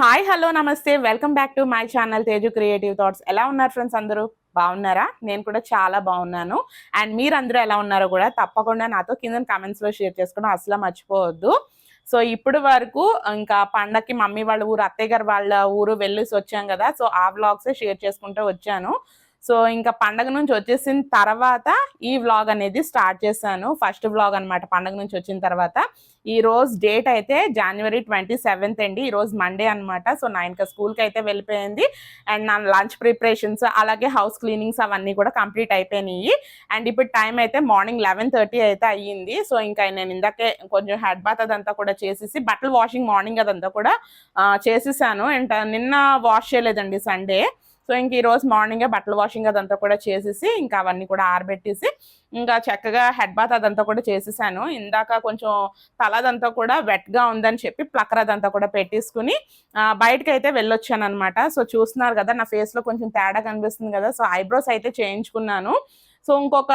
Hi hello నమస్తే. Welcome back to my channel Teju creative thoughts. ఎలా ఉన్నారు friends అందరూ? బాగున్నారా? నేను కూడా చాలా బాగున్నాను. అండ్ మీరందరూ ఎలా ఉన్నారో కూడా తప్పకుండా నాతో కింద కమెంట్స్లో షేర్ చేసుకోవడం అసలు మర్చిపోవద్దు. సో ఇప్పుడు వరకు ఇంకా పండక్కి మమ్మీ వాళ్ళ ఊరు అత్తయ్య గారు వాళ్ళ ఊరు వెళ్ళేసి వచ్చాం కదా. సో ఆ వ్లాగ్స్ షేర్ చేసుకుంటూ వచ్చాను. సో ఇంకా పండగ నుంచి వచ్చేసిన తర్వాత ఈ వ్లాగ్ అనేది స్టార్ట్ చేశాను. ఫస్ట్ వ్లాగ్ అన్నమాట పండగ నుంచి వచ్చిన తర్వాత. ఈ రోజు డేట్ అయితే జనవరి ట్వంటీ సెవెంత్ అండి. ఈ రోజు మండే అన్నమాట. సో నైన్ స్కూల్కి అయితే వెళ్ళిపోయింది. అండ్ నా లంచ్ ప్రిపరేషన్స్ అలాగే హౌస్ క్లీనింగ్స్ అవన్నీ కూడా కంప్లీట్ అయిపోయినాయి. అండ్ ఇప్పుడు టైం అయితే మార్నింగ్ లెవెన్ థర్టీ అయితే అయ్యింది. సో ఇంకా నేను ఇందాకే కొంచెం హెడ్ బాత్ అదంతా కూడా చేసేసి బట్టలు వాషింగ్ మార్నింగ్ అదంతా కూడా చేసేసాను. అండ్ నిన్న వాష్ చేయలేదండి సండే సో ఇంక ఈ రోజు మార్నింగే బట్టలు వాషింగ్ అదంతా కూడా చేసేసి ఇంకా అవన్నీ కూడా ఆరబెట్టేసి ఇంకా చక్కగా హెడ్ బాత్ అదంతా కూడా చేసేసాను. ఇందాక కొంచెం తలదంతా కూడా వెట్గా ఉందని చెప్పి ప్లక్కర్ అదంతా కూడా పెట్టేసుకుని బయటకు బయటకి అయితే వెళ్ళొచ్చాను అనమాట సో చూస్తున్నారు కదా నా ఫేస్లో కొంచెం తేడా కనిపిస్తుంది కదా సో ఐబ్రోస్ అయితే చేయించుకున్నాను. సో ఇంకొక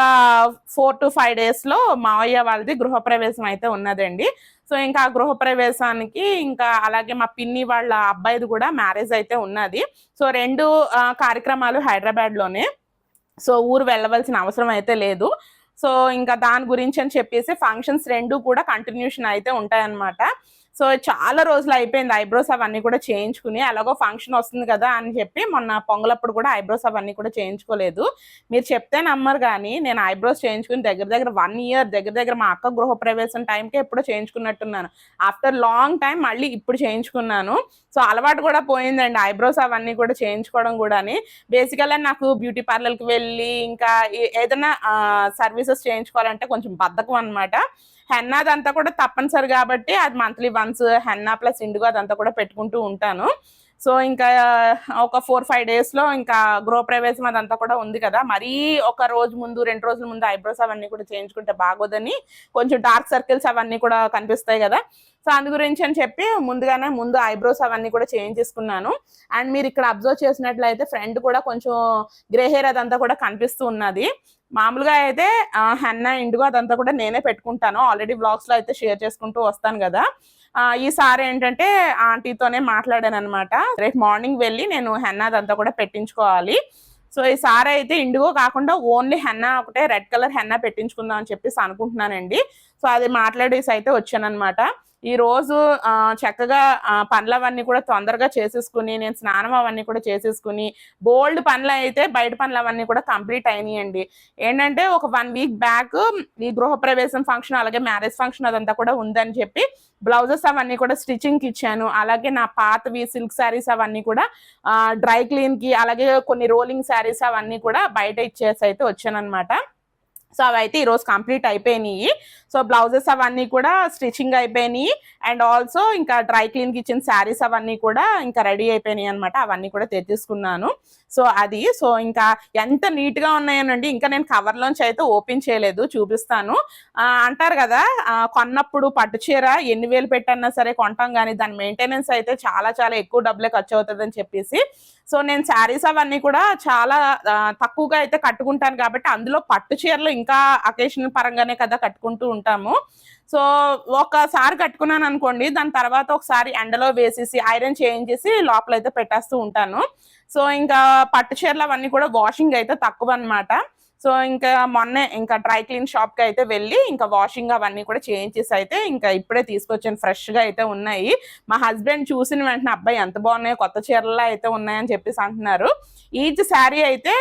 ఫోర్ టు ఫైవ్ డేస్లో మావయ్య వాళ్ళది గృహప్రవేశం అయితే ఉన్నదండి. సో ఇంకా ఆ గృహప్రవేశానికి ఇంకా అలాగే మా పిన్ని వాళ్ళ అబ్బాయిది కూడా మ్యారేజ్ అయితే ఉన్నది. సో రెండు కార్యక్రమాలు హైదరాబాద్లోనే. సో ఊరు వెళ్ళవలసిన అవసరం అయితే లేదు. సో ఇంకా దాని గురించి అని చెప్పేసి ఫంక్షన్స్ రెండు కూడా కంటిన్యూషన్ అయితే ఉంటాయన్నమాట. సో చాలా రోజులు అయిపోయింది ఐబ్రోస్ అవన్నీ కూడా చేయించుకుని అలాగో ఫంక్షన్ వస్తుంది కదా అని చెప్పి మొన్న పొంగలప్పుడు కూడా ఐబ్రోస్ అవన్నీ కూడా చేయించుకోలేదు. మీరు చెప్తే నమ్మరు కానీ నేను ఐబ్రోస్ చేయించుకుని దగ్గర దగ్గర వన్ ఇయర్ దగ్గర దగ్గర మా అక్క గృహప్రవేశం టైంకే ఎప్పుడో చేయించుకున్నట్టున్నాను. ఆఫ్టర్ లాంగ్ టైం మళ్ళీ ఇప్పుడు చేయించుకున్నాను. సో అలవాటు కూడా పోయిందండి ఐబ్రోస్ అవన్నీ కూడా చేయించుకోవడం కూడాని. బేసికల్గా నాకు బ్యూటీ పార్లర్కి వెళ్ళి ఇంకా ఏదైనా సర్వీసెస్ చేయించుకోవాలంటే కొంచెం బద్ధకం అనమాట హెన్నా అదంతా కూడా తప్పనిసరి కాబట్టి అది monthly once henna plus indigo అదంతా కూడా పెట్టుకుంటూ ఉంటాను. సో ఇంకా ఒక ఫోర్ ఫైవ్ డేస్లో ఇంకా గృహప్రవేశం అదంతా కూడా ఉంది కదా. మరీ ఒక రోజు ముందు రెండు రోజుల ముందు ఐబ్రోస్ అవన్నీ కూడా చేయించుకుంటే బాగోదని కొంచెం డార్క్ సర్కిల్స్ అవన్నీ కూడా కనిపిస్తాయి కదా. సో అందు గురించి అని చెప్పి ముందుగానే ముందు ఐబ్రోస్ అవన్నీ కూడా చేయించేసుకున్నాను అండ్ మీరు ఇక్కడ అబ్జర్వ్ చేసినట్లయితే ఫ్రంట్ కూడా కొంచెం గ్రే హెయిర్ అదంతా కూడా కనిపిస్తూ ఉన్నది. మామూలుగా అయితే హెన్న హెన్నా అదంతా కూడా నేనే పెట్టుకుంటాను. ఆల్రెడీ బ్లాగ్స్లో అయితే షేర్ చేసుకుంటూ వస్తాను కదా. ఈసారి ఏంటంటే ఆంటీతోనే మాట్లాడాను అనమాట రేపు మార్నింగ్ వెళ్ళి నేను హెన్నా అదంతా కూడా పెట్టించుకోవాలి. సో ఈసారి అయితే ఇండిగో కాకుండా ఓన్లీ హెన్నా ఒకటే రెడ్ కలర్ హెన్నా పెట్టించుకుందాం అని చెప్పేసి అనుకుంటున్నానండి. సో అది మాట్లాడేసి అయితే వచ్చానమాట ఈ రోజు చక్కగా పనులు అవన్నీ కూడా తొందరగా చేసేసుకుని నేను స్నానం అవన్నీ కూడా చేసేసుకుని బోల్డ్ పనులు అయితే బయట పనులు అవన్నీ కూడా కంప్లీట్ అయినాయండి. ఏంటంటే ఒక వన్ వీక్ బ్యాక్ ఈ గృహప్రవేశం ఫంక్షన్ అలాగే మ్యారేజ్ ఫంక్షన్ అదంతా కూడా ఉందని చెప్పి బ్లౌజెస్ అవన్నీ కూడా స్టిచ్చింగ్కి ఇచ్చాను. అలాగే నా పాతవి సిల్క్ శారీస్ అవన్నీ కూడా డ్రై క్లీన్కి అలాగే కొన్ని రోలింగ్ శారీస్ అవన్నీ కూడా బయట ఇచ్చేసి అయితే వచ్చాను అనమాట సో అవి అయితే ఈరోజు కంప్లీట్ అయిపోయినాయి. సో బ్లౌజెస్ అవన్నీ కూడా స్టిచ్చింగ్ అయిపోయినాయి. అండ్ ఆల్సో ఇంకా డ్రై క్లీన్కి ఇచ్చిన శారీస్ అవన్నీ కూడా ఇంకా రెడీ అయిపోయినాయి అనమాట అవన్నీ కూడా తెచ్చేసుకున్నాను. సో అది సో ఇంకా ఎంత నీట్గా ఉన్నాయనండి. ఇంకా నేను కవర్ లోంచి అయితే ఓపెన్ చేయలేదు చూపిస్తాను. అంటారు కదా కొన్నప్పుడు పట్టు చీర ఎన్ని వేలు పెట్టన్నా సరే కొంటాం కానీ దాని మెయింటెనెన్స్ అయితే చాలా చాలా ఎక్కువ డబ్బులే ఖర్చు అవుతుందని చెప్పేసి. సో నేను శారీస్ అవన్నీ కూడా చాలా తక్కువగా అయితే కట్టుకుంటాను కాబట్టి అందులో పట్టు చీరలు ఇంకా అకేషన్ పరంగానే కదా కట్టుకుంటూ ఉంటాము. సో ఒకసారి కట్టుకున్నాను అనుకోండి దాని తర్వాత ఒకసారి ఎండలో వేసేసి ఐరన్ చేయించేసి లోపల అయితే పెట్టేస్తూ ఉంటాను. సో ఇంకా పట్టు చీరలు అవన్నీ కూడా వాషింగ్ అయితే తక్కువ అన్నమాట సో ఇంకా మొన్నే ఇంకా డ్రై క్లీన్ షాప్కి అయితే వెళ్ళి ఇంకా వాషింగ్ అవన్నీ కూడా చేయించేసి అయితే ఇంకా ఇప్పుడే తీసుకొచ్చాను. ఫ్రెష్గా అయితే ఉన్నాయి. మా హస్బెండ్ చూసిన వెంటనే అబ్బాయి ఎంత బాగున్నాయో కొత్త చీరలు అయితే ఉన్నాయని చెప్పేసి అంటున్నారు. ఈచ్ శారీ అయితే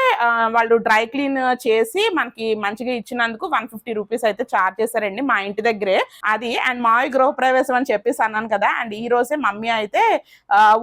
వాళ్ళు డ్రై క్లీన్ చేసి మనకి మంచిగా ఇచ్చినందుకు వన్ ఫిఫ్టీ రూపీస్ అయితే చార్జ్ చేశారండి మా ఇంటి దగ్గరే. అది అండ్ మావి గృహప్రవేశం అని చెప్పేసి అన్నాను కదా అండ్ ఈ రోజే మమ్మీ అయితే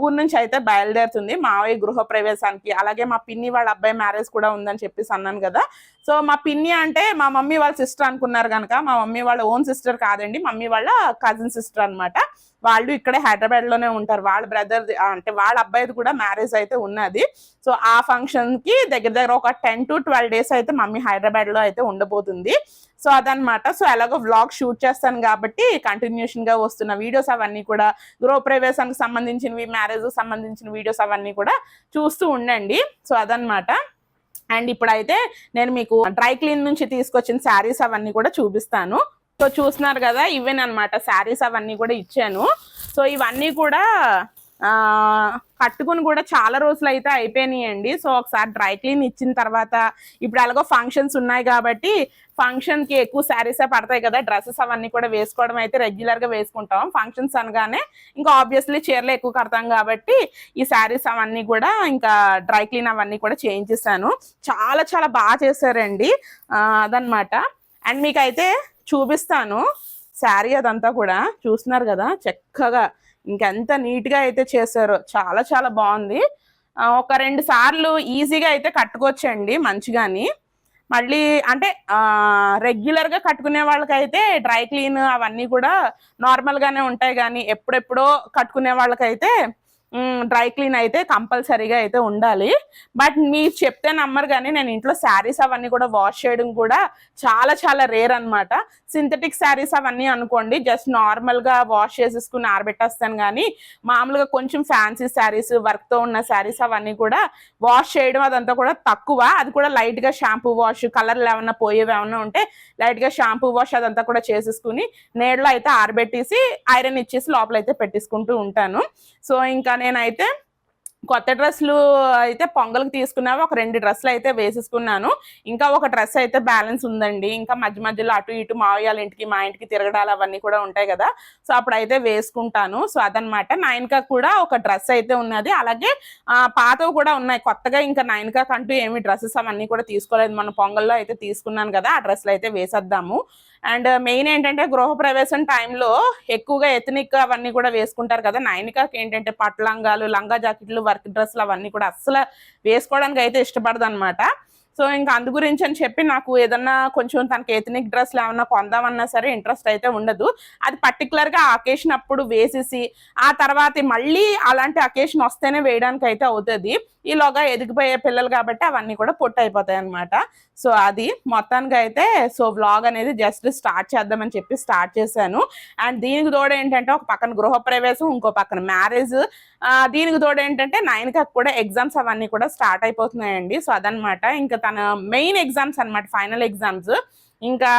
ఊరి ఊరు నుంచి అయితే బయలుదేరుతుంది మావయ్య గృహప్రవేశానికి. అలాగే మా పిన్ని వాళ్ళ అబ్బాయి మ్యారేజ్ కూడా ఉందని చెప్పేసి అన్నాను కదా సో మా పిన్ని అంటే మా మమ్మీ వాళ్ళ సిస్టర్ అనుకున్నారు కనుక మా మమ్మీ వాళ్ళ ఓన్ సిస్టర్ కాదండి మమ్మీ వాళ్ళ కజిన్ సిస్టర్ అన్నమాట. వాళ్ళు ఇక్కడే హైదరాబాద్లోనే ఉంటారు. వాళ్ళ బ్రదర్ అంటే వాళ్ళ అబ్బాయిది కూడా మ్యారేజ్ అయితే ఉన్నది. సో ఆ ఫంక్షన్కి దగ్గర దగ్గర ఒక టెన్ టు ట్వెల్వ్ డేస్ అయితే మమ్మీ హైదరాబాద్లో అయితే ఉండబోతుంది. సో అదనమాట సో ఎలాగో వ్లాగ్ షూట్ చేస్తాను కాబట్టి కంటిన్యూషన్గా వస్తున్న వీడియోస్ అవన్నీ కూడా గృహ ప్రవేశానికి సంబంధించినవి మ్యారేజ్ సంబంధించిన వీడియోస్ అవన్నీ కూడా చూస్తూ ఉండండి. సో అదనమాట అండ్ ఇప్పుడైతే నేను మీకు డ్రై క్లీన్ నుంచి తీసుకొచ్చిన శారీస్ అవన్నీ కూడా చూపిస్తాను. సో చూస్తున్నారు కదా ఇవేనమాట శారీస్ అవన్నీ కూడా ఇచ్చాను. సో ఇవన్నీ కూడా పట్టుకుని కూడా చాలా రోజులు అయితే అయిపోయినాయండి. సో ఒకసారి డ్రై క్లీన్ ఇచ్చిన తర్వాత ఇప్పుడు అలాగో ఫంక్షన్స్ ఉన్నాయి కాబట్టి ఫంక్షన్కి ఎక్కువ శారీసే పడతాయి కదా డ్రెస్సెస్ అవన్నీ కూడా వేసుకోవడం అయితే రెగ్యులర్గా వేసుకుంటాం. ఫంక్షన్స్ అనగానే ఇంకా ఆబ్వియస్లీ చీరలు ఎక్కువ కడతాం కాబట్టి ఈ శారీస్ అవన్నీ కూడా ఇంకా డ్రై క్లీన్ అవన్నీ కూడా చేయించేసాను చాలా చాలా బాగా చేశారండి. అదనమాట అండ్ మీకైతే చూపిస్తాను శారీ అదంతా కూడా. చూస్తున్నారు కదా చక్కగా ఇంకెంత నీట్గా అయితే చేశారో. చాలా చాలా బాగుంది ఒక రెండు సార్లు ఈజీగా అయితే కట్టుకోవచ్చండి మంచిగాని. మళ్ళీ అంటే రెగ్యులర్గా కట్టుకునే వాళ్ళకైతే డ్రై క్లీన్ అవన్నీ కూడా నార్మల్గానే ఉంటాయి కానీ ఎప్పుడెప్పుడో కట్టుకునే వాళ్ళకైతే డ్రై క్లీన్ అయితే కంపల్సరీగా అయితే ఉండాలి. బట్ మీరు చెప్తే నమ్మరు కానీ నేను ఇంట్లో శారీస్ అవన్నీ కూడా వాష్ చేయడం కూడా చాలా చాలా రేర్ అన్నమాట. సింథటిక్ శారీస్ అవన్నీ అనుకోండి జస్ట్ నార్మల్గా వాష్ చేసేసుకుని ఆరబెట్టేస్తాను కానీ మామూలుగా కొంచెం ఫ్యాన్సీ శారీస్ వర్క్తో ఉన్న శారీస్ అవన్నీ కూడా వాష్ చేయడం అదంతా కూడా తక్కువ. అది కూడా లైట్గా షాంపూ వాష్ కలర్లు ఏమన్నా పోయేవి ఏమన్నా ఉంటే లైట్గా షాంపూ వాష్ అదంతా కూడా చేసేసుకుని నేడలో అయితే ఆరబెట్టేసి ఐరన్ ఇచ్చేసి లోపల అయితే పెట్టేసుకుంటూ ఉంటాను. సో ఇంకా నేనైతే కొత్త డ్రెస్సులు అయితే పొంగల్కి తీసుకున్నావి. ఒక రెండు డ్రెస్సులు అయితే వేసేసుకున్నాను. ఇంకా ఒక డ్రెస్ అయితే బ్యాలెన్స్ ఉందండి. ఇంకా మధ్య మధ్యలో అటు ఇటు మావయ్యాల ఇంటికి మా ఇంటికి తిరగడాలు అవన్నీ కూడా ఉంటాయి కదా. సో అప్పుడైతే వేసుకుంటాను. సో అదనమాట. నైన్కా కూడా ఒక డ్రెస్ అయితే ఉన్నది. అలాగే పాతవి కూడా ఉన్నాయి. కొత్తగా ఇంకా నైన్కా కంటూ ఏమి డ్రెస్సెస్ అవన్నీ కూడా తీసుకోలేదు. మన పొంగల్లో అయితే తీసుకున్నాను కదా. ఆ డ్రెస్సులు అయితే వేసేద్దాము. అండ్ మెయిన్ ఏంటంటే గృహప్రవేశం టైంలో ఎక్కువగా ఎథనిక్ అవన్నీ కూడా వేసుకుంటారు కదా. నైనికాకి ఏంటంటే పట్టు లంగాలు లంగా జాకెట్లు వర్క్ డ్రెస్సులు అవన్నీ కూడా అస్సలు వేసుకోవడానికి అయితే ఇష్టపడదు అనమాట సో ఇంకా అందు గురించి అని చెప్పి నాకు ఏదన్నా కొంచెం తనకి ఎథనిక్ డ్రెస్లు ఏమన్నా కొందామన్నా సరే ఇంట్రెస్ట్ అయితే ఉండదు. అది పర్టికులర్గా అకేషన్ అప్పుడు వేసేసి ఆ తర్వాత మళ్ళీ అలాంటి అకేషన్ వస్తేనే వేయడానికి అయితే అవుతుంది. ఈలోగా ఎదిగిపోయే పిల్లలు కాబట్టి అవన్నీ కూడా పొట్టు అయిపోతాయి అనమాట సో అది మొత్తానికి అయితే సో వ్లాగ్ అనేది జస్ట్ స్టార్ట్ చేద్దామని చెప్పి స్టార్ట్ చేశాను. అండ్ దీనికి తోడు ఏంటంటే ఒక పక్కన గృహప్రవేశం ఇంకో పక్కన మ్యారేజ్ దీనికి తోడు ఏంటంటే నైన్కి కూడా ఎగ్జామ్స్ అవన్నీ కూడా స్టార్ట్ అయిపోతున్నాయండి. సో అదనమాట ఇంకా తన మెయిన్ ఎగ్జామ్స్ అన్నమాట ఫైనల్ ఎగ్జామ్స్ ఇంకా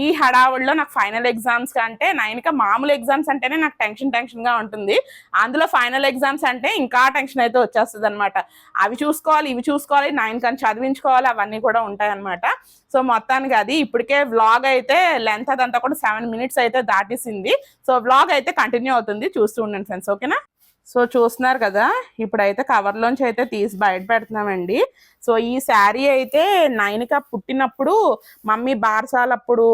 ఈ హడావుడిలో నాకు ఫైనల్ ఎగ్జామ్స్ అంటే నైన్క మామూలు ఎగ్జామ్స్ అంటేనే నాకు టెన్షన్ టెన్షన్గా ఉంటుంది. అందులో ఫైనల్ ఎగ్జామ్స్ అంటే ఇంకా టెన్షన్ అయితే వచ్చేస్తుంది అనమాట అవి చూసుకోవాలి ఇవి చూసుకోవాలి నైన్ కానీ చదివించుకోవాలి అవన్నీ కూడా ఉంటాయి అనమాట సో మొత్తానికి అది ఇప్పటికే వ్లాగ్ అయితే లెంత్ అదంతా కూడా సెవెన్ మినిట్స్ అయితే దాటేసింది. సో వ్లాగ్ అయితే కంటిన్యూ అవుతుంది. చూస్తూ ఉండండి ఫ్రెండ్స్ ఓకేనా సో చూస్తున్నారు కదా ఇప్పుడైతే కవర్లోంచి అయితే తీసి బయట పెడుతున్నామండి. సో ఈ శారీ అయితే నైనిక పుట్టినప్పుడు మమ్మీ బార్సాలప్పుడు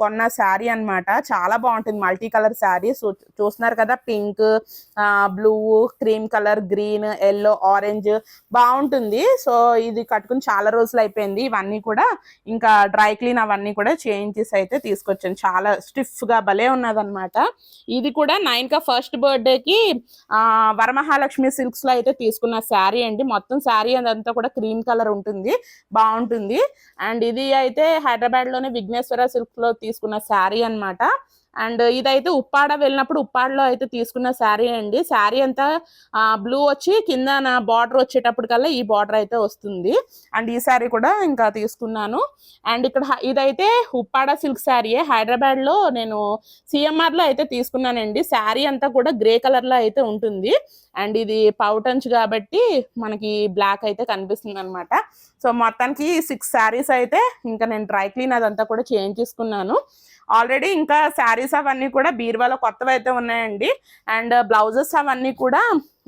కొన్న శారీ అన్నమాట. చాలా బాగుంటుంది మల్టీ కలర్ శారీ. సో చూస్తున్నారు కదా pink blue cream colour green yellow orange బాగుంటుంది. సో ఇది కట్టుకుని చాలా రోజులు అయిపోయింది. ఇవన్నీ కూడా ఇంకా డ్రై క్లీన్ అవన్నీ కూడా చేంజెస్ అయితే తీసుకొచ్చాను. చాలా స్టిఫ్గా భలే ఉన్నదన్నమాట. ఇది కూడా నైన్కా ఫస్ట్ బర్త్డేకి వరమహాలక్ష్మి సిల్క్స్లో అయితే తీసుకున్న శారీ అండి. మొత్తం శారీ అదంతా కూడా క్రీమ్ కలర్ ఉంటుంది బాగుంటుంది. అండ్ ఇది అయితే హైదరాబాద్లోనే విఘ్నేశ్వర సిల్క్లో తీసుకున్న శారీ అన్నమాట. అండ్ ఇదైతే ఉప్పాడ వెళ్ళినప్పుడు ఉప్పాడలో అయితే తీసుకున్న శారీ అండి. శారీ అంతా బ్లూ వచ్చి కింద నా బార్డర్ వచ్చేటప్పటికల్లా ఈ బార్డర్ అయితే వస్తుంది. అండ్ ఈ శారీ కూడా ఇంకా తీసుకున్నాను. అండ్ ఇక్కడ హ- ఇదైతే ఉప్పాడ సిల్క్ శారీయే. హైదరాబాద్లో నేను సిఎంఆర్లో అయితే తీసుకున్నానండి. శారీ అంతా కూడా గ్రే కలర్లో అయితే ఉంటుంది. అండ్ ఇది పౌటంచ్ కాబట్టి మనకి బ్లాక్ అయితే కనిపిస్తుంది అనమాట సో మొత్తానికి సిక్స్ శారీస్ అయితే ఇంకా నేను డ్రై క్లీన్ అదంతా కూడా చేంజ్ చేసుకున్నాను. ఆల్రెడీ ఇంకా శారీస్ అవన్నీ కూడా బీర్వాలో కొత్తవి అయితే ఉన్నాయండి. అండ్ బ్లౌజెస్ అవన్నీ కూడా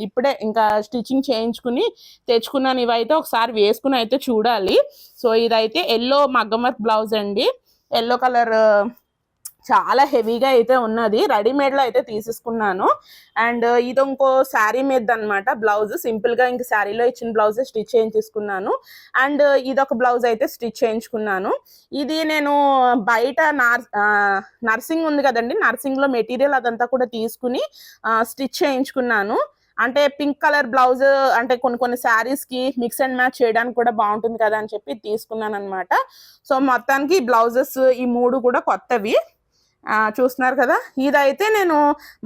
ఇప్పుడే ఇంకా స్టిచ్చింగ్ చేయించుకుని తెచ్చుకున్నాను. ఇవైతే ఒకసారి వేసుకుని అయితే చూడాలి. సో ఇదైతే ఎల్లో మగ్గం వర్క్ బ్లౌజ్ అండి. ఎల్లో కలర్ చాలా హెవీగా అయితే ఉన్నది. రెడీమేడ్లో అయితే తీసేసుకున్నాను. అండ్ ఇది ఇంకో శారీ మీద అనమాట బ్లౌజ్ సింపుల్గా ఇంక శారీలో ఇచ్చిన బ్లౌజ్ స్టిచ్ చేయించుకున్నాను అండ్ ఇదొక బ్లౌజ్ అయితే స్టిచ్ చేయించుకున్నాను. ఇది నేను బయట నార్ నర్సింగ్ ఉంది కదండి. నర్సింగ్లో మెటీరియల్ అదంతా కూడా తీసుకుని స్టిచ్ చేయించుకున్నాను. అంటే పింక్ కలర్ బ్లౌజ్ అంటే కొన్ని కొన్ని శారీస్కి మిక్స్ అండ్ మ్యాచ్ చేయడానికి కూడా బాగుంటుంది కదా అని చెప్పి తీసుకున్నాను అనమాట సో మొత్తానికి బ్లౌజెస్ ఈ మూడు కూడా కొత్తవి. చూస్తున్నారు కదా? ఇదైతే నేను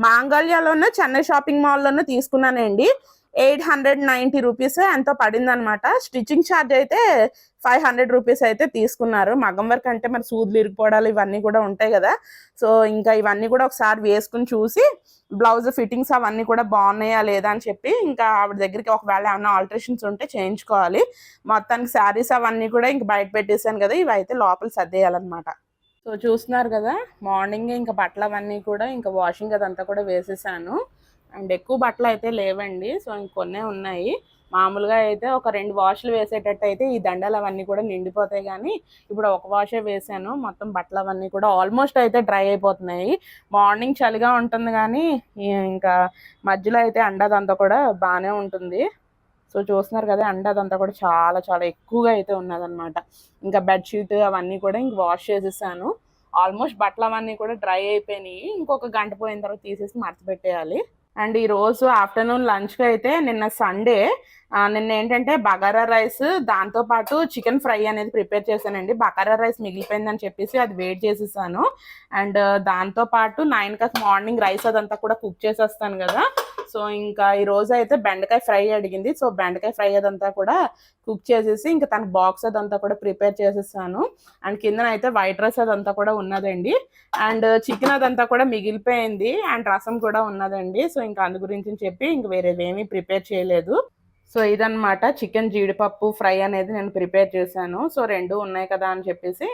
మాంగళ్యలోనూ చెన్నై షాపింగ్ మాల్లోనూ తీసుకున్నానండి. ఎయిట్ హండ్రెడ్ నైంటీ రూపీస్ ఎంతో పడింది అనమాట స్టిచ్చింగ్ ఛార్జ్ అయితే ఫైవ్ హండ్రెడ్ రూపీస్ అయితే తీసుకున్నారు. మగం వర్క్ అంటే మరి సూదులు ఇరిగిపోవడాలు ఇవన్నీ కూడా ఉంటాయి కదా. సో ఇంకా ఇవన్నీ కూడా ఒకసారి వేసుకుని చూసి బ్లౌజ్ ఫిట్టింగ్స్ అవన్నీ కూడా బాగున్నాయా లేదా అని చెప్పి ఇంకా ఆవిడ దగ్గరికి ఒకవేళ ఏమైనా ఆల్టరేషన్స్ ఉంటే చేయించుకోవాలి. మొత్తానికి శారీస్ అవన్నీ కూడా ఇంక బయట పెట్టేశాను కదా ఇవి అయితే లోపల సర్దేయాలన్నమాట. సో చూస్తున్నారు కదా మార్నింగ్ ఇంకా బట్టలు అవన్నీ కూడా ఇంకా వాషింగ్ అదంతా కూడా వేసేసాను. అండ్ ఎక్కువ బట్టలు అయితే లేవండి సో ఇంకొన్నే ఉన్నాయి. మామూలుగా అయితే ఒక రెండు వాష్లు వేసేటట్టు అయితే ఈ దండలు అవన్నీ కూడా నిండిపోతాయి కానీ ఇప్పుడు ఒక వాషే వేసాను. మొత్తం బట్టలు అవన్నీ కూడా ఆల్మోస్ట్ అయితే డ్రై అయిపోతున్నాయి. మార్నింగ్ చలిగా ఉంటుంది కానీ ఇంకా మధ్యలో అయితే అండదంతా కూడా బాగానే ఉంటుంది. సో చూస్తున్నారు కదా అండ అదంతా కూడా చాలా చాలా ఎక్కువగా అయితే ఉన్నదన్నమాట. ఇంకా బెడ్షీట్ అవన్నీ కూడా ఇంక వాష్ చేసేసాను. ఆల్మోస్ట్ బట్టలు అవన్నీ కూడా డ్రై అయిపోయినాయి. ఇంకొక గంట పోయిన తర్వాత తీసేసి మర్చిపెట్టేయాలి. అండ్ ఈ రోజు ఆఫ్టర్నూన్ లంచ్కి అయితే నిన్న సండే నిన్న ఏంటంటే బగారా రైస్ దాంతో పాటు చికెన్ ఫ్రై అనేది ప్రిపేర్ చేశానండి. బగారా రైస్ మిగిలిపోయిందని చెప్పేసి అది వెయిట్ చేసేసాను. అండ్ దాంతో పాటు నైన్ కస్ మార్నింగ్ రైస్ అదంతా కూడా కుక్ చేసేస్తాను కదా. సో ఇంకా ఈ రోజు అయితే బెండకాయ ఫ్రై అడిగింది. సో బెండకాయ ఫ్రై అదంతా కూడా కుక్ చేసేసి ఇంకా తన బాక్స్ అదంతా కూడా ప్రిపేర్ చేసేసాను. అండ్ కింద అయితే వైట్ రైస్ అదంతా కూడా ఉన్నదండి. అండ్ చికెన్ అదంతా కూడా మిగిలిపోయింది. అండ్ రసం కూడా ఉన్నదండి. సో ఇంకా అందు గురించి చెప్పి ఇంక వేరేదేమీ ప్రిపేర్ చేయలేదు. సో ఇదనమాట చికెన్ జీడిపప్పు ఫ్రై అనేది నేను ప్రిపేర్ చేశాను. సో రెండు ఉన్నాయి కదా అని చెప్పేసి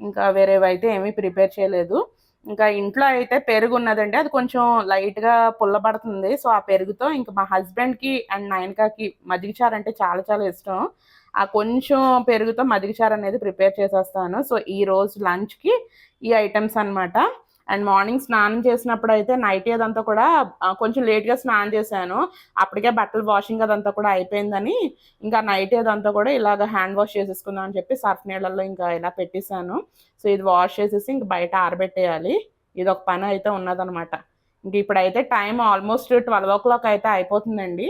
ఇంకా వేరేవి అయితే ఏమీ ప్రిపేర్ చేయలేదు. ఇంకా ఇంట్లో అయితే పెరుగు ఉన్నదండి. అది కొంచెం లైట్గా పుల్లబడుతుంది సో ఆ పెరుగుతో ఇంకా మా హస్బెండ్కి అండ్ నాయనకాకి మజ్జిగచారు అంటే చాలా చాలా ఇష్టం. ఆ కొంచెం పెరుగుతో మదిగిచారు అనేది ప్రిపేర్ చేసేస్తాను. సో ఈ రోజు లంచ్కి ఈ ఐటమ్స్ అనమాట అండ్ మార్నింగ్ స్నానం చేసినప్పుడు అయితే నైట్ అదంతా కూడా కొంచెం లేట్గా స్నానం చేశాను. అప్పటికే బట్టలు వాషింగ్ అదంతా కూడా అయిపోయిందని ఇంకా నైట్ అదంతా కూడా ఇలాగ హ్యాండ్ వాష్ చేసేసుకుందాం అని చెప్పి సర్ఫ్ నీళ్ళల్లో ఇంకా ఇలా పెట్టేశాను. సో ఇది వాష్ చేసేసి ఇంక బయట ఆరబెట్టేయాలి. ఇది ఒక పని అయితే ఉన్నదనమాట. ఇంక ఇప్పుడైతే time almost twelve o'clock అయితే అయిపోతుందండి.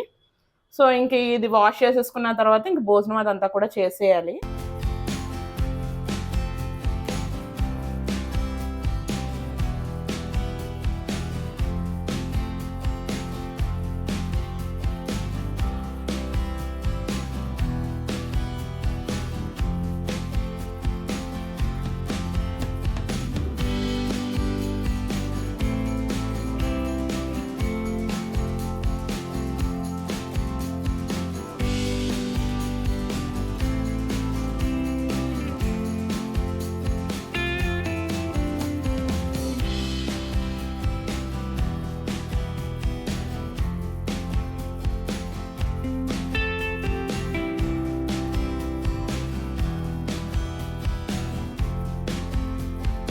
సో ఇంక ఇది వాష్ చేసేసుకున్న తర్వాత ఇంక భోజనం అదంతా కూడా చేసేయాలి.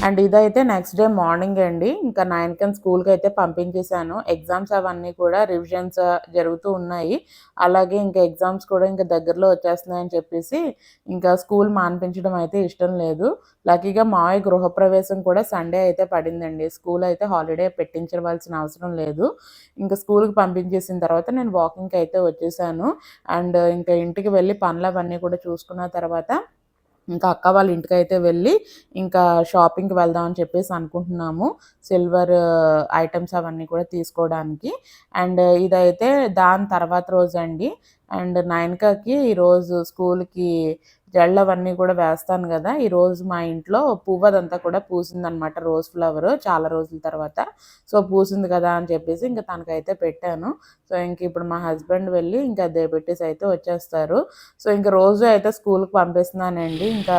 అండ్ ఇదైతే నెక్స్ట్ డే మార్నింగ్ అండి. ఇంకా నైన్ కన్ స్కూల్కి అయితే పంపించేశాను. ఎగ్జామ్స్ అవన్నీ కూడా రివిజన్స్ uh, జరుగుతూ ఉన్నాయి. అలాగే ఇంకా ఎగ్జామ్స్ కూడా ఇంకా దగ్గరలో వచ్చేస్తున్నాయని చెప్పేసి ఇంకా స్కూల్ మాన్పించడం అయితే ఇష్టం లేదు. లక్కీగా మావయ్య గృహప్రవేశం కూడా సండే అయితే పడిందండి. స్కూల్ అయితే హాలిడే పెట్టించవలసిన అవసరం లేదు. ఇంకా స్కూల్కి పంపించేసిన తర్వాత నేను వాకింగ్కి అయితే వచ్చేసాను. అండ్ ఇంకా ఇంటికి వెళ్ళి పనులు అవన్నీ కూడా చూసుకున్న తర్వాత ఇంకా అక్క వాళ్ళ ఇంటికి అయితే వెళ్ళి ఇంకా షాపింగ్కి వెళ్దాం అని చెప్పేసి అనుకుంటున్నాము. సిల్వర్ ఐటమ్స్ అవన్నీ కూడా తీసుకోవడానికి. అండ్ ఇదైతే దాని తర్వాత రోజు అండి అండ్ నైన్కకి ఈరోజు స్కూల్కి జళ్ళు అవన్నీ కూడా వేస్తాను కదా. ఈరోజు మా ఇంట్లో పువ్వు అదంతా కూడా పూసిందనమాట రోజ్ ఫ్లవర్ చాలా రోజుల తర్వాత. సో పూసింది కదా అని చెప్పేసి ఇంకా తనకైతే పెట్టాను. సో ఇంక ఇప్పుడు మా హస్బెండ్ వెళ్ళి ఇంకా అదే పెట్టేసి అయితే వచ్చేస్తారు. సో ఇంకా రోజు అయితే స్కూల్కి పంపిస్తున్నానండి. ఇంకా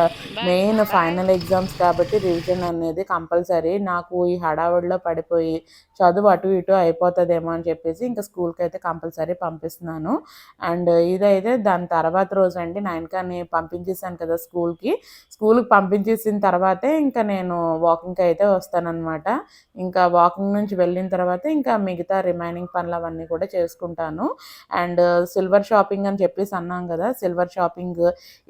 మెయిన్ ఫైనల్ ఎగ్జామ్స్ కాబట్టి రివిజన్ అనేది కంపల్సరీ. నాకు ఈ హడావుడిలో పడిపోయి చదువు అటు ఇటు అయిపోతుందేమో అని చెప్పేసి ఇంకా స్కూల్కి అయితే కంపల్సరీ పంపిస్తున్నాను. అండ్ ఇదైతే దాని తర్వాత రోజు అండి నైన్కాని పంపించేసాను కదా స్కూల్కి. స్కూల్కి పంపించేసిన తర్వాతే ఇంకా నేను వాకింగ్కి అయితే వస్తానన్నమాట. ఇంకా వాకింగ్ నుంచి వెళ్ళిన తర్వాత ఇంకా మిగతా రిమైనింగ్ పనులు అవన్నీ కూడా చేసుకుంటాను. అండ్ సిల్వర్ షాపింగ్ అని చెప్పేసి అన్నాం కదా సిల్వర్ షాపింగ్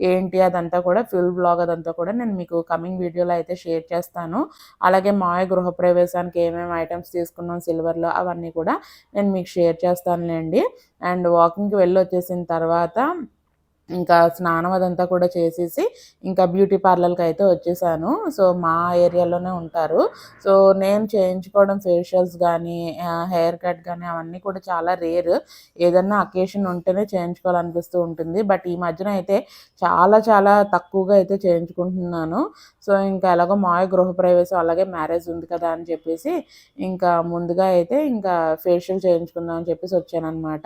ఏంటి అదంతా కూడా ఫుల్ బ్లాగ్ అదంతా కూడా నేను మీకు కమింగ్ వీడియోలో అయితే షేర్ చేస్తాను. అలాగే మాయ గృహప్రవేశానికి ఏమేమి ఐటమ్స్ తీసుకున్నాం సిల్వర్లో అవన్నీ కూడా నేను మీకు షేర్ చేస్తానులేండి. అండ్ వాకింగ్కి వెళ్ళి వచ్చేసిన తర్వాత ఇంకా స్నానం అదంతా కూడా చేసేసి ఇంకా బ్యూటీ పార్లర్కి అయితే వచ్చేసాను. సో మా ఏరియాలోనే ఉంటారు. సో నేను చేయించుకోవడం ఫేషియల్స్ కానీ హెయిర్ కట్ కానీ అవన్నీ కూడా చాలా రేర్. ఏదన్నా అకేషన్ ఉంటేనే చేయించుకోవాలనిపిస్తూ ఉంటుంది. బట్ ఈ మధ్యన అయితే చాలా చాలా తక్కువగా అయితే చేయించుకుంటున్నాను. సో ఇంకా ఎలాగో మాయ గృహప్రవేశం అలాగే మ్యారేజ్ ఉంది కదా అని చెప్పేసి ఇంకా ముందుగా అయితే ఇంకా ఫేషియల్ చేయించుకుందాం అని చెప్పేసి వచ్చాను అనమాట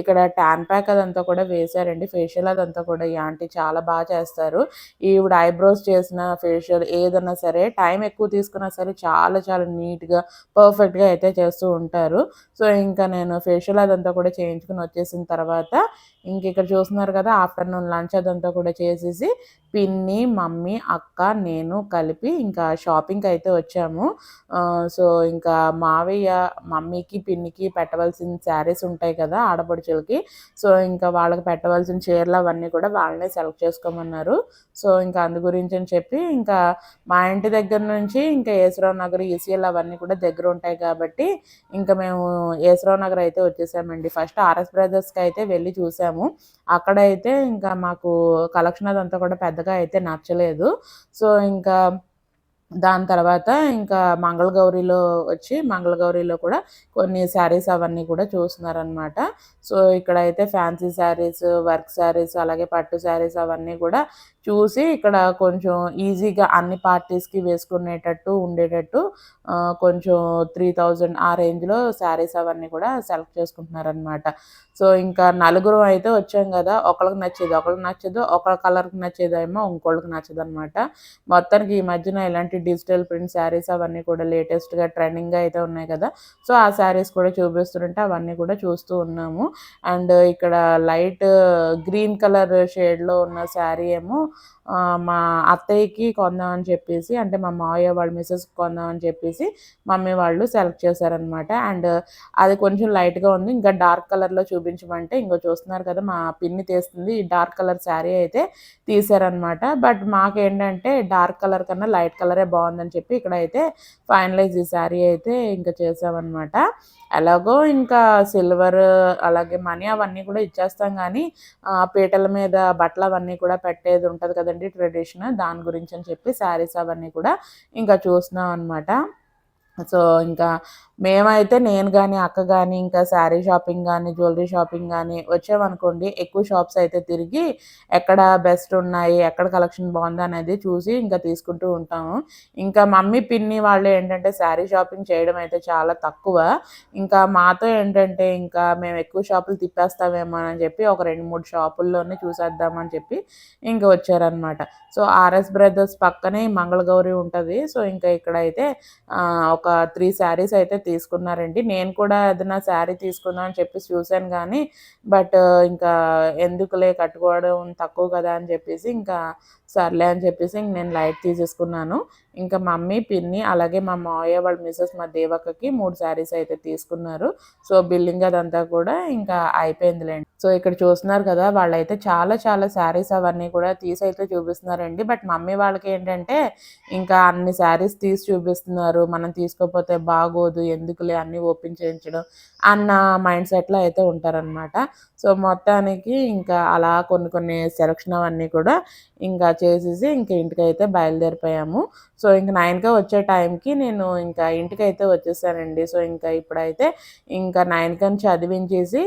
ఇక్కడ ట్యాన్ ప్యాక్ అదంతా కూడా వేశారండి ఫేషియల్ అదంతా అంతా కూడా ఈ ఆంటీ చాలా బాగా చేస్తారు. ఈవిడ ఐబ్రోస్ చేసిన ఫేషియల్ ఏదన్నా సరే టైం ఎక్కువ తీసుకున్నా సరే చాలా చాలా నీట్గా పర్ఫెక్ట్గా అయితే చేస్తూ ఉంటారు. సో ఇంకా నేను ఫేషియల్ అదంతా కూడా చేయించుకుని వచ్చేసిన తర్వాత ఇంక ఇక్కడ చూస్తున్నారు కదా ఆఫ్టర్నూన్ లంచ్ అదంతా కూడా చేసేసి పిన్ని మమ్మీ అక్క నేను కలిపి ఇంకా షాపింగ్కి అయితే వచ్చాము. సో ఇంకా మావయ్య మమ్మీకి పిన్నికి పెట్టవలసిన శారీస్ ఉంటాయి కదా ఆడపడుచులకి సో ఇంకా వాళ్ళకి పెట్టవలసిన చీరలు అవన్నీ కూడా వాళ్ళనే సెలెక్ట్ చేసుకోమన్నారు. సో ఇంకా అందు గురించి అని చెప్పి ఇంకా మా ఇంటి దగ్గర నుంచి ఇంకా ఏసరావు నగర్ ఈసీఎల్ అవన్నీ కూడా దగ్గర ఉంటాయి కాబట్టి ఇంకా మేము ఏసరావు నగర్ అయితే వచ్చేసామండి. ఫస్ట్ ఆర్ఎస్ బ్రదర్స్కి అయితే వెళ్ళి చూసాము. అక్కడైతే ఇంకా మాకు కలెక్షన్ అదంతా కూడా పెద్దగా అయితే నచ్చలేదు. సో ఇంకా దాని తర్వాత ఇంకా మంగళగౌరిలో వచ్చి మంగళగౌరిలో కూడా కొన్ని శారీస్ అవన్నీ కూడా చూస్తున్నారనమాట సో ఇక్కడ అయితే ఫ్యాన్సీ శారీస్ వర్క్ శారీస్ అలాగే పట్టు శారీస్ అవన్నీ కూడా చూసి ఇక్కడ కొంచెం ఈజీగా అన్ని పార్టీస్కి వేసుకునేటట్టు ఉండేటట్టు కొంచెం త్రీ థౌజండ్ ఆ రేంజ్లో శారీస్ అవన్నీ కూడా సెలెక్ట్ చేసుకుంటున్నారనమాట సో ఇంకా నలుగురు అయితే వచ్చాం కదా ఒకళ్ళకి నచ్చేది ఒకళ్ళకి నచ్చదు ఒకళ్ళ కలర్కి నచ్చేదేమో ఇంకోళ్ళకి నచ్చదు అనమాట మొత్తానికి ఈ మధ్యన ఇలాంటి డిజిటల్ ప్రింట్ శారీస్ అవన్నీ కూడా లేటెస్ట్గా ట్రెండింగ్గా అయితే ఉన్నాయి కదా సో ఆ శారీస్ కూడా చూపిస్తుంటే అవన్నీ కూడా చూస్తూ ఉన్నాము. అండ్ ఇక్కడ లైట్ గ్రీన్ కలర్ షేడ్లో ఉన్న శారీ ఏమో మా అత్తయ్యకి కొందామని చెప్పేసి అంటే మా మావయ్య వాళ్ళ మిస్సెస్ కొందామని చెప్పేసి మమ్మీ వాళ్ళు సెలెక్ట్ చేశారనమాట అండ్ అది కొంచెం లైట్గా ఉంది. ఇంకా డార్క్ కలర్లో చూపించమంటే ఇంకో చూస్తున్నారు కదా మా పిన్ని తీస్తుంది ఈ డార్క్ కలర్ శారీ అయితే తీసారనమాట బట్ మాకేంటంటే డార్క్ కలర్ కన్నా లైట్ కలరే బాగుందని చెప్పి ఇక్కడ అయితే ఫైనలైజ్ ఈ శారీ అయితే ఇంకా చేసామన్నమాట ఎలాగో ఇంకా సిల్వర్ అలాగే మనీ అవన్నీ కూడా ఇచ్చేస్తాం కానీ పీటల మీద బట్టలు అవన్నీ కూడా పెట్టేది ఉంటుంది కదండి ట్రెడిషన్ దాని గురించి అని చెప్పి శారీస్ అవన్నీ కూడా ఇంకా చూస్తున్నాం అనమాట సో ఇంకా మేమైతే నేను కానీ అక్క కానీ ఇంకా శారీ షాపింగ్ కానీ జ్యువెలరీ షాపింగ్ కానీ వచ్చామనుకోండి ఎక్కువ షాప్స్ అయితే తిరిగి ఎక్కడ బెస్ట్ ఉన్నాయి ఎక్కడ కలెక్షన్ బాగుంది అనేది చూసి ఇంకా తీసుకుంటూ ఉంటాము. ఇంకా మమ్మీ పిన్ని వాళ్ళు ఏంటంటే శారీ షాపింగ్ చేయడం అయితే చాలా తక్కువ. ఇంకా మాతో ఏంటంటే ఇంకా మేము ఎక్కువ షాపులు తిప్పేస్తామేమో అని చెప్పి ఒక రెండు మూడు షాపుల్లోనే చూసేద్దామని చెప్పి ఇంకా వచ్చారనమాట. సో ఆర్ఎస్ బ్రదర్స్ పక్కనే మంగళగౌరి ఉంటుంది. సో ఇంకా ఇక్కడైతే ఒక త్రీ శారీస్ అయితే తీసుకున్నారండి. నేను కూడా ఏదైనా శారీ తీసుకుందాం అని చెప్పి చూశాను కానీ బట్ ఇంకా ఎందుకులే కట్టుకోవడం తక్కువ కదా అని చెప్పేసి ఇంకా సర్లే అని చెప్పేసి నేను లైట్ తీసేసుకున్నాను. ఇంకా మమ్మీ పిన్ని అలాగే మా మావయ్య వాళ్ళ మిస్సెస్ మా దేవక్కకి మూడు శారీస్ అయితే తీసుకున్నారు. సో బిల్లింగ్ అదంతా కూడా ఇంకా అయిపోయిందిలేండి. సో ఇక్కడ చూస్తున్నారు కదా వాళ్ళైతే చాలా చాలా శారీస్ అవన్నీ కూడా తీసి అయితే చూపిస్తున్నారండి. బట్ మమ్మీ వాళ్ళకి ఏంటంటే ఇంకా అన్ని శారీస్ తీసి చూపిస్తున్నారు. మనం తీసుకోకపోతే బాగోదు ఎందుకులే అన్నీ ఓపెన్ చేయించడం అన్న మైండ్ సెట్లో అయితే ఉంటారనమాట సో మొత్తానికి ఇంకా అలా కొన్ని కొన్ని సెలక్షన్ అవన్నీ కూడా ఇంకా చేసేసి ఇంకా ఇంటికైతే బయలుదేరిపోయాము. సో ఇంక నైన్కే వచ్చే టైంకి నేను ఇంకా ఇంటికి అయితే వచ్చేసానండి. సో ఇంకా ఇప్పుడైతే ఇంకా నైన్కని చదివించేసి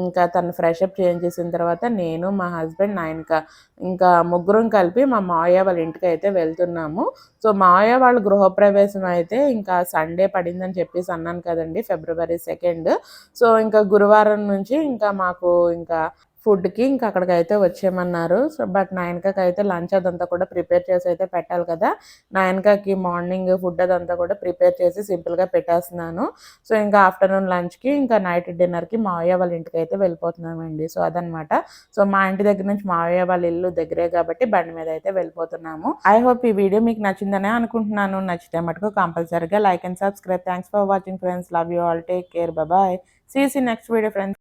ఇంకా తను ఫ్రెష్ అప్ చేసిన తర్వాత నేను మా హస్బెండ్ నాయనక ఇంకా ముగ్గురం కలిపి మా మావయ్య వాళ్ళ ఇంటికి అయితే వెళ్తున్నాము. సో మావయ్య వాళ్ళ గృహప్రవేశం అయితే ఇంకా సండే పడిందని చెప్పేసి అన్నాను కదండి ఫిబ్రవరి సెకండ్ సో ఇంకా గురువారం నుంచి ఇంకా మాకు ఇంకా ఫుడ్కి ఇంకా అక్కడికైతే వచ్చేయమన్నారు. సో బట్ నైన్కాకి అయితే లంచ్ అదంతా కూడా ప్రిపేర్ చేసి అయితే పెట్టాలి కదా. నైన్కాకి మార్నింగ్ ఫుడ్ అదంతా కూడా ప్రిపేర్ చేసి సింపుల్గా పెట్టేస్తున్నాను. సో ఇంకా ఆఫ్టర్నూన్ లంచ్కి ఇంకా నైట్ డిన్నర్కి మావయ్య వాళ్ళ ఇంటికి అయితే వెళ్ళిపోతున్నామండి. సో అదనమాట. సో మా ఇంటి దగ్గర నుంచి మావయ్య వాళ్ళ ఇల్లు దగ్గరే కాబట్టి బండి మీద అయితే వెళ్ళిపోతున్నాము. ఐ హోప్ ఈ వీడియో మీకు నచ్చిందనే అనుకుంటున్నాను. నచ్చితే మటుకు కంపల్సరీగా like and subscribe. Thanks for watching friends. Love you all. Take care. Bye see see next video friends.